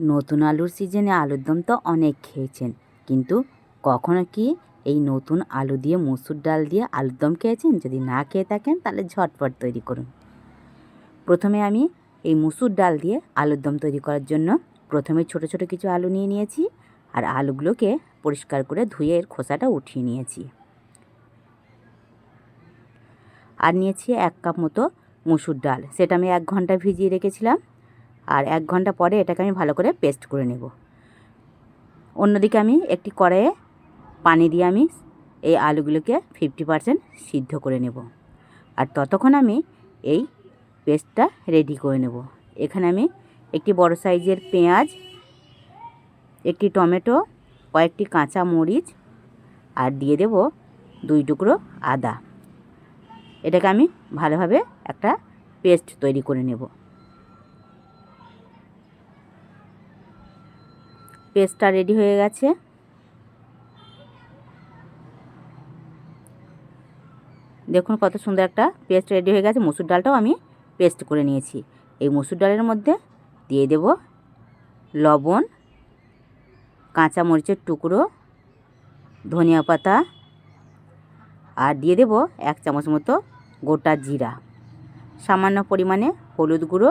নতুন আলুর সিজনে আলুর দম তো অনেক খেয়েছেন। কিন্তু কখনো কি এই নতুন আলু দিয়ে মুসুর ডাল দিয়ে আলুর দম খেয়েছেন? যদি না খেয়ে থাকেন, তাহলে ঝটপট তৈরি করুন। প্রথমে আমি এই মুসুর ডাল দিয়ে আলুর দম তৈরি করার জন্য প্রথমে ছোট ছোট কিছু আলু নিয়ে নিয়েছি আর আলুগুলোকে পরিষ্কার করে ধুয়ে এর খোসাটা উঠিয়ে নিয়েছি। আর নিয়েছি এক কাপ মতো মুসুর ডাল। সেটা আমি এক ঘণ্টা ভিজিয়ে রেখেছিলাম। আর এক ঘণ্টা পরে এটাকে আমি ভালো করে পেস্ট করে নেব। অন্যদিকে আমি একটি কড়াইয়ে পানি দিয়ে আমি এই আলুগুলোকে ফিফটি পারসেন্ট সিদ্ধ করে নেব। আর ততক্ষণ আমি এই পেস্টটা রেডি করে নেব। এখানে আমি একটি বড় সাইজের পেঁয়াজ, একটি টমেটো, কয়েকটি কাঁচা মরিচ আর দিয়ে দেব দুই টুকরো আদা। এটাকে আমি ভালোভাবে একটা পেস্ট তৈরি করে নেব। পেস্টটা রেডি হয়ে গেছে। দেখুন কত সুন্দর একটা পেস্ট রেডি হয়ে গেছে। মুসুর ডালটাও আমি পেস্ট করে নিয়েছি। এই মুসুর ডালের মধ্যে দিয়ে দেব লবণ কাঁচা মরিচের টুকরো, ধনিয়া পাতা, আর দিয়ে দেব এক চামচ মতো গোটা জিরা। সামান্য পরিমাণে হলুদ গুঁড়ো,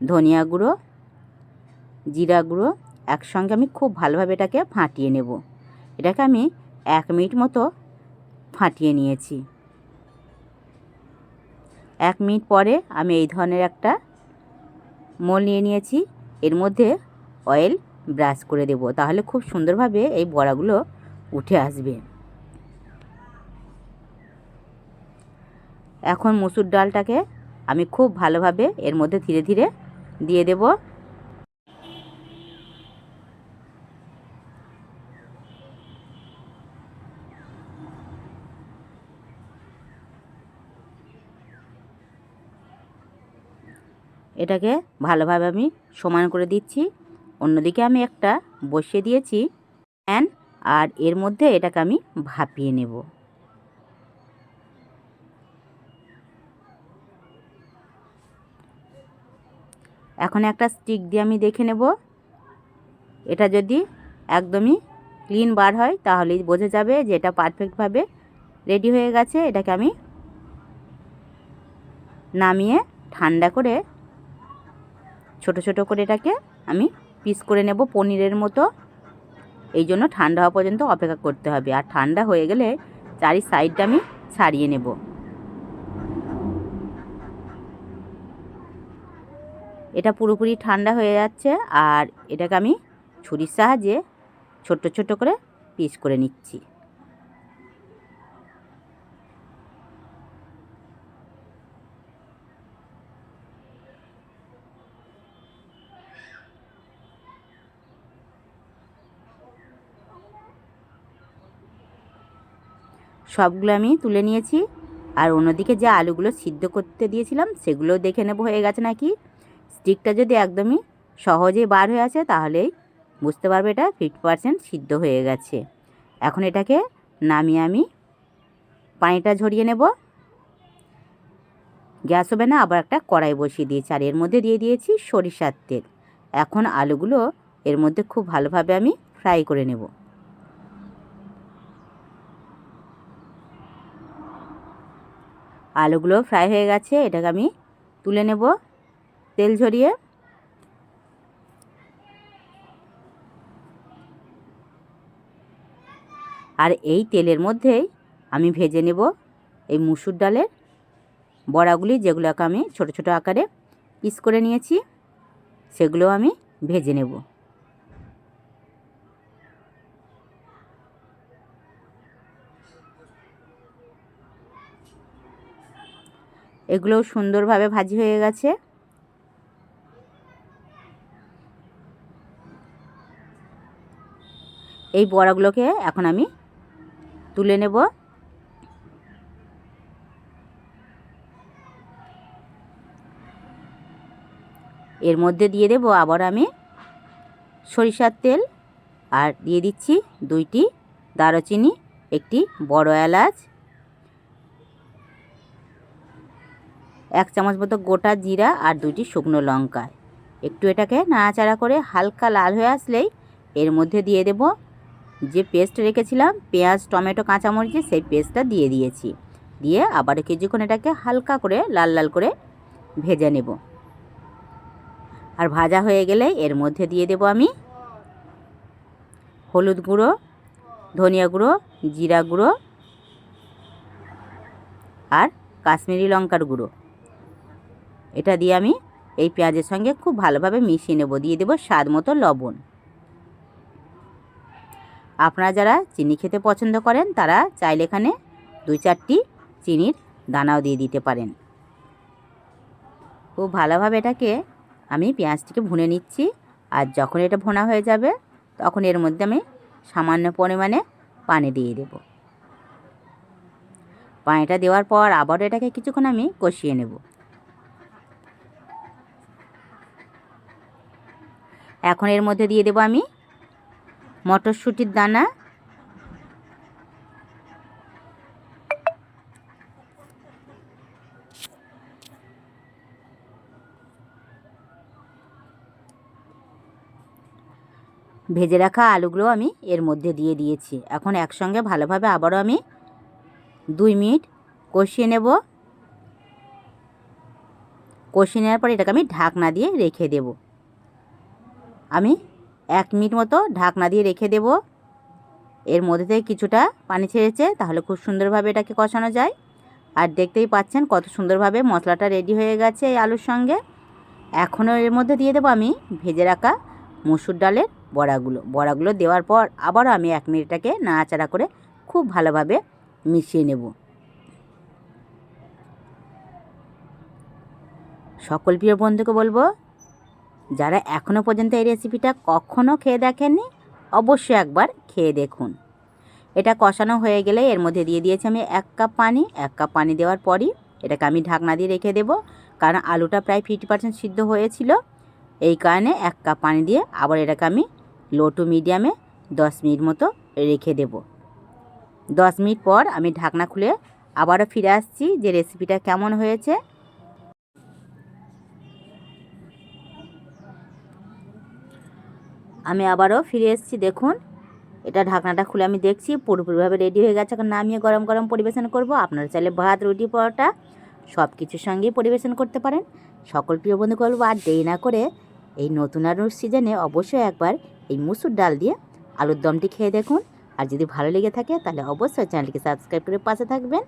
ধনিয়া গুঁড়ো, জিরা গুঁড়ো একসঙ্গে আমি খুব ভালোভাবে এটাকে ফাটিয়ে নেব। এটাকে আমি এক মিনিট মতো ফাটিয়ে নিয়েছি। এক মিনিট পরে আমি এই ধরনের একটা মোল নিয়ে নিয়েছি। এর মধ্যে অয়েল ব্রাশ করে দেব, তাহলে খুব সুন্দরভাবে এই বড়াগুলো উঠে আসবে। এখন মুসুর ডালটাকে আমি খুব ভালোভাবে এর মধ্যে ধীরে ধীরে দিয়ে দেব। এটাকে ভালোভাবে আমি সমান করে দিচ্ছি। অন্যদিকে আমি একটা বসিয়ে দিয়েছি প্যান আর এর মধ্যে এটাকে আমি ভাপিয়ে নেব। এখন একটা স্টিক দিয়ে আমি দেখে নেব। এটা যদি একদমই ক্লিন বার হয়, তাহলেই বোঝা যাবে যে এটা পারফেক্টভাবে রেডি হয়ে গেছে। এটাকে আমি নামিয়ে ঠান্ডা করে ছোট ছোট করে এটাকে আমি পিস করে নেব পনিরের মতো। এই জন্য ঠান্ডা হওয়া পর্যন্ত অপেক্ষা করতে হবে। আর ঠান্ডা হয়ে গেলে চারি সাইডটা আমি ছাড়িয়ে নেব। এটা পুরোপুরি ঠান্ডা হয়ে যাচ্ছে আর এটাকে আমি ছুরির সাহায্যে ছোট্ট ছোট্ট করে পিস করে নিচ্ছি। সবগুলো আমি তুলে নিয়েছি। আর অন্যদিকে যে আলুগুলো সিদ্ধ করতে দিয়েছিলাম সেগুলো দেখে নেব, হয়ে গেছে নাকি? স্টিকটা যদি একদমই সহজেই বার হয়ে আছে তাহলেই বুঝতে পারবে এটা ফিফটি পারসেন্ট সিদ্ধ হয়ে গেছে। এখন এটাকে নামিয়ে আমি পানিটা ঝরিয়ে নেব। গ্যাস হবে না আবার একটা কড়াই বসিয়ে দিয়েছি, আর এর মধ্যে দিয়ে দিয়েছি সরিষার তেল। এখন আলুগুলো এর মধ্যে খুব ভালোভাবে আমি ফ্রাই করে নেব। আলুগুলো ফ্রাই হয়ে গেছে, এটাকে আমি তুলে নেব তেল ঝরিয়ে। আর এই তেলের মধ্যেই আমি ভেজে নেব এই মুসুর ডালের বড়াগুলি, যেগুলোকে আমি ছোট ছোট আকারে পিস করে নিয়েছি, সেগুলো আমি ভেজে নেব। এগুলোও সুন্দরভাবে ভাজি হয়ে গেছে। এই বড়াগুলোকে এখন আমি তুলে নেব। এর মধ্যে দিয়ে দেব আবার আমি সরিষার তেল আর দিয়ে দিচ্ছি দুইটি দারচিনি, একটি বড় এলাচ। এক চামচ মতো গোটা জিরা আর দুটি শুকনো লঙ্কা। একটু এটাকে নাড়াচাড়া করে হালকা লাল হয়ে আসলেই এর মধ্যে দিয়ে দেব যে পেস্ট রেখেছিলাম, পেঁয়াজ, টমেটো, কাঁচামরিচের সেই পেস্টটা দিয়ে দিয়েছি। দিয়ে আবার কিছুক্ষণ এটাকে হালকা করে লাল লাল করে ভেজে নেব। আর ভাজা হয়ে গেলে এর মধ্যে দিয়ে দেব আমি হলুদ গুঁড়ো, ধনিয়া গুঁড়ো, জিরা গুঁড়ো আর কাশ্মীরি লঙ্কার গুঁড়ো। এটা দিয়ে আমি এই পেঁয়াজের সঙ্গে খুব ভালোভাবে মিশিয়ে নেব। দিয়ে দেবো স্বাদ মতো লবণ। আপনারা যারা চিনি খেতে পছন্দ করেন, তারা চাইলে এখানে দুই চারটি চিনির দানাও দিয়ে দিতে পারেন। খুব ভালোভাবে এটাকে আমি পেঁয়াজটিকে ভুনে নিচ্ছি। আর যখন এটা ভোনা হয়ে যাবে, তখন এর মধ্যে আমি সামান্য পরিমাণে পানি দিয়ে দেব। পানিটা দেওয়ার পর আবারও এটাকে কিছুক্ষণ আমি কষিয়ে নেব। এখন এর মধ্যে দিয়ে দেবো আমি মটরশুঁটির দানা। ভেজে রাখা আলুগুলো আমি এর মধ্যে দিয়ে দিয়েছি। এখন একসঙ্গে ভালোভাবে আবারও আমি দুই মিনিট কষিয়ে নেব। কষিয়ে নেওয়ার পর এটাকে আমি ঢাকনা দিয়ে রেখে দেব। আমি এক মিনিট মতো ঢাকনা দিয়ে রেখে দেব। এর মধ্যে থেকে কিছুটা পানি ছেড়েছে, তাহলে খুব সুন্দরভাবে এটাকে কষানো যায়। আর দেখতেই পাচ্ছেন কত সুন্দরভাবে মশলাটা রেডি হয়ে গেছে এই আলুর সঙ্গে। এখনও এর মধ্যে দিয়ে দেবো আমি ভেজে রাখা মসুর ডালের বড়াগুলো। বড়াগুলো দেওয়ার পর আবারও আমি এক মিনিটটাকে নাড়াচাড়া করে খুব ভালোভাবে মিশিয়ে নেব। সকল প্রিয় বন্ধুকে বলব যারা এখনও পর্যন্ত এই রেসিপিটা কখনও খেয়ে দেখেননি, অবশ্যই একবার খেয়ে দেখুন। এটা কষানো হয়ে গেলে এর মধ্যে দিয়ে দিয়েছি আমি এক কাপ পানি। এক কাপ পানি দেওয়ার পরই এটাকে আমি ঢাকনা দিয়ে রেখে দেবো, কারণ আলুটা প্রায় ফিফটি পার্সেন্ট সিদ্ধ হয়েছিল। এই কারণে এক কাপ পানি দিয়ে আবার এটাকে আমি লো টু মিডিয়ামে দশ মিনিট মতো রেখে দেব। দশ মিনিট পর আমি ঢাকনা খুলে আবারও ফিরে আসছি যে রেসিপিটা কেমন হয়েছে। আমি আবারও ফিরে এসেছি, দেখুন। এটা ঢাকনাটা খুলে আমি দেখছি, পুরোপুরিভাবে রেডি হয়ে গেছে। এখন নামিয়ে গরম গরম পরিবেশন করব। আপনারা চাইলে ভাত, রুটি, পরোটা সব কিছুর সঙ্গেই পরিবেশন করতে পারেন। সকল প্রিয় বন্ধু বলব আর দেরি না করে এই নতুন আলুর সিজনে অবশ্যই একবার এই মুসুর ডাল দিয়ে আলুর দমটি খেয়ে দেখুন। আর যদি ভালো লেগে থাকে, তাহলে অবশ্যই চ্যানেলটিকে সাবস্ক্রাইব করে পাশে থাকবেন।